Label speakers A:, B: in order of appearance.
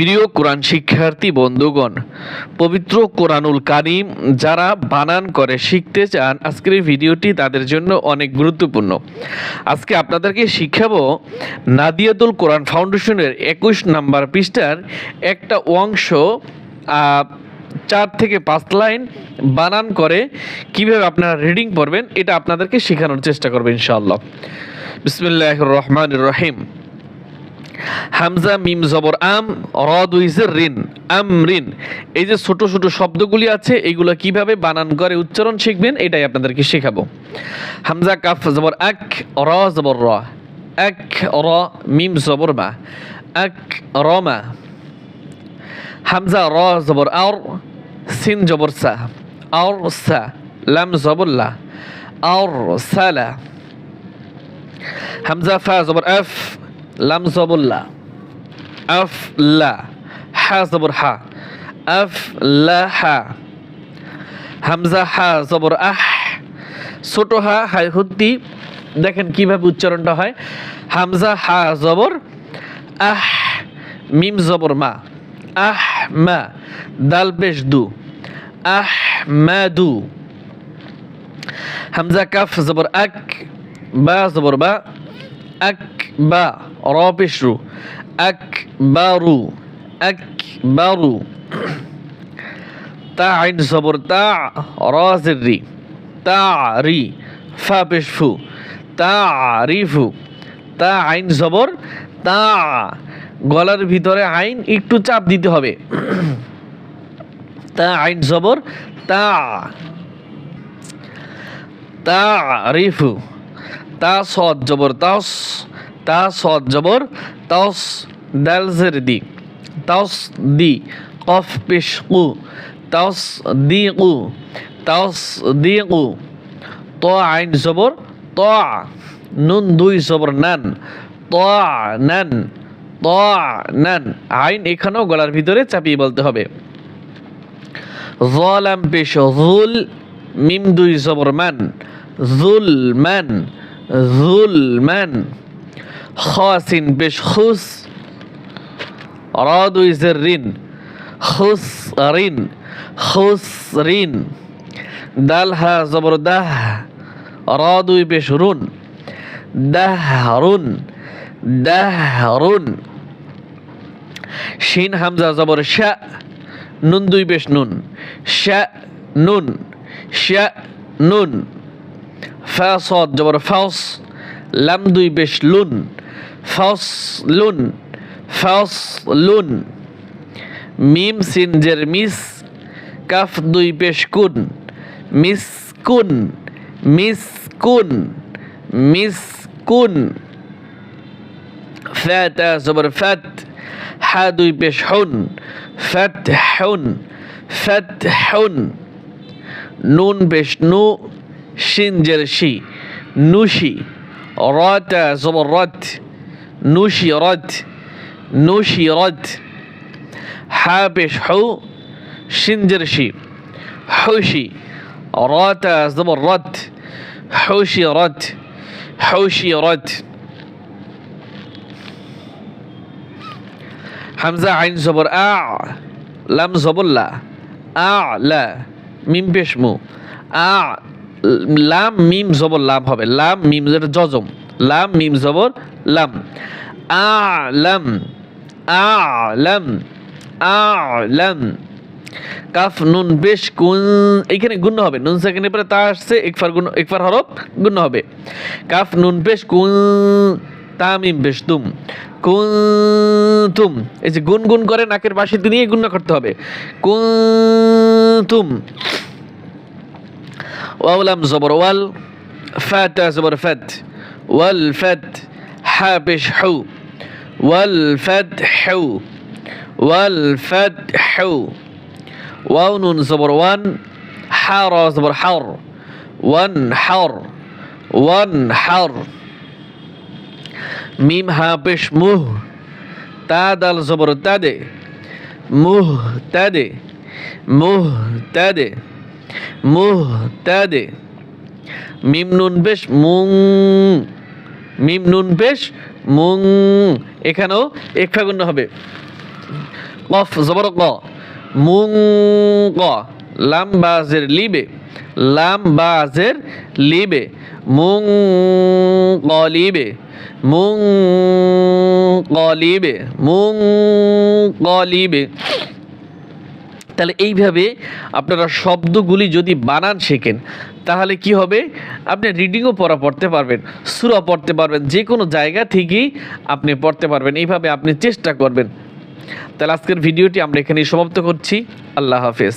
A: প্রিয় কোরআন শিক্ষার্থী, বন্ধুগণ, পবিত্র কোরআনুল কারিম যারা বানান করে, শিখতে চান, আজকের এই ভিডিওটি তাদের জন্য অনেক গুরুত্বপূর্ণ। আজকে আপনাদেরকে শিখাবো নাদিয়াতুল কোরআন ফাউন্ডেশনের একুশ নাম্বার পৃষ্ঠার একটা অংশ চার থেকে পাঁচ লাইন বানান করে কীভাবে আপনারা রিডিং পড়বেন, এটা আপনাদেরকে শেখানোর চেষ্টা করবেন ইনশাআল্লাহ। বিসমিল্লাহ রহমান রহিম। হামজা, মিম, জবর, আম র দুইজের রিন আম রিন এই যে ছোট ছোট শব্দগুলি আছে এইগুলো কীভাবে বানান করে উচ্চারণ শিখবেন, এটাই আপনাদেরকে শেখাবো। হামজা, কাফ, জবর এক র, জবর, র। এক র, মিম, জবর, মা। এক রমা হামজা, র, জবর আর সিন, জবর, সা। আর সা। লাম, জবর, লা। আর সালা হামজা, ফা, জবর, আফ। লাম জবর লা। আফ লা। হা জবর হা। আফ লা হা। হামজা হা জবর আহ। ছোট হা, হাই হুদ্দি। দেখেন কীভাবে উচ্চারণটা হয়। হামজা হা জবর আহ। মিম জবর মা। আহ মা। দাল পেশ দু। আহ মা দু। হামজা কাফ জবর আক। বা জবর বা আক। বা র পেশ রু আক বারু আক বারু তা আইন জবর তা রাজের রি তা রি ফা পেশ ফু তা রিফু। তা আইন জবর তা গলার ভিতরে আইন একটু চাপ দিতে হবে। তা আইন জবর তা তা রিফু, তা সদ জবর তাস তা সদ জবর তাস দালজের দি তাস দি, কফ পেশ কু তাস দি কু তাস দি কু ত আইন জবর, ত নুন দুই জবর নান, ত নান ত নান। আইন এখানেও গলার ভিতরে চাপিয়ে বলতে হবে। জলাম পেশ, জুল, মিম দুই জবর মান জুল মান জুল মান খাসিন পেশ খুস র দুই জের রিন খুস রিন খুস রিন দাল হা জবর দাহ র দুই পেশ রুন দাহরুন দাহরুন। শিন হামজা জবর শা নুন দুই পেশ নুন শা নুন শা নুন। ফা সদ জবর ফাউস লাম দুই পেশ লুন। ফসলুন ফসলুন। মিম সিনজের মিস, কাফ দুই পেশকুন। মিসকুন মিসকুন মিসকুন। ফ্যাত, জবর ফ্যাত। হা দুই পেশ হুন ফ্যাট হুন ফ্যাত হুন নুন পেশ নু সিনজের শি, নুশি। রত, জবর রথ নুশিরদ নুশিরদ হা পেশ হৌ সিনজের শি হৌশি রত জবর রথ হৌশি রথ হৌশি রথ হামজা আইন জবর আ লাম জবল্লা আ লা মিম পেশমু আ লাম মিম জবর লাম হবে লাম মিম যেটা জজম লাম, মিম, জবর, লাম। আ লাম আ, লাম কাফ, নুন, বেশ, কুন এইখানে গুণ হবে। নুন সেকেন্ডের পরে তা আসছে, একফার গুণ, একফার হরফ গুণ হবে। কাফ, নুন, বেশ, কুন তামিম বেশ তুম। কুন্তুম এই যে গুন গুন করে নাকের বাসিতে নিয়ে গুণ করতে হবে। কুন্তুম ওয়াউলাম জবর, ওয়াল। ফাতা জবর ফাত ওয়াল ফাত হা পেশ হু ওয়াল ফাত হু ওয়াল ফাত হু ওয়াও নুন জবর ওয়ান হা র জবর হার ওয়ান হার ওয়ান হার মিম হা পেশ মিম নুন পেশ, মুং, এখানেও এক ফাগুন্য হবে। কফ, জবর ক। মুং, ক। লাম বাজের লিবে। লাম বাজের লিবে। মুং কলিবে মুং কলিবে মুং কলিবে তাহলে এইভাবে আপনারা শব্দগুলি যদি বানান শেখেন তাহলে কি হবে? আপনি রিডিংও পড়া পড়তে পারবেন সুরা পড়তে পারবেন যে কোনো জায়গা থেকেই আপনি পড়তে পারবেন, এইভাবে আপনি চেষ্টা করবেন। তাহলে আজকের ভিডিওটি আমরা এখানেই সমাপ্ত করছি। আল্লাহ হাফেজ।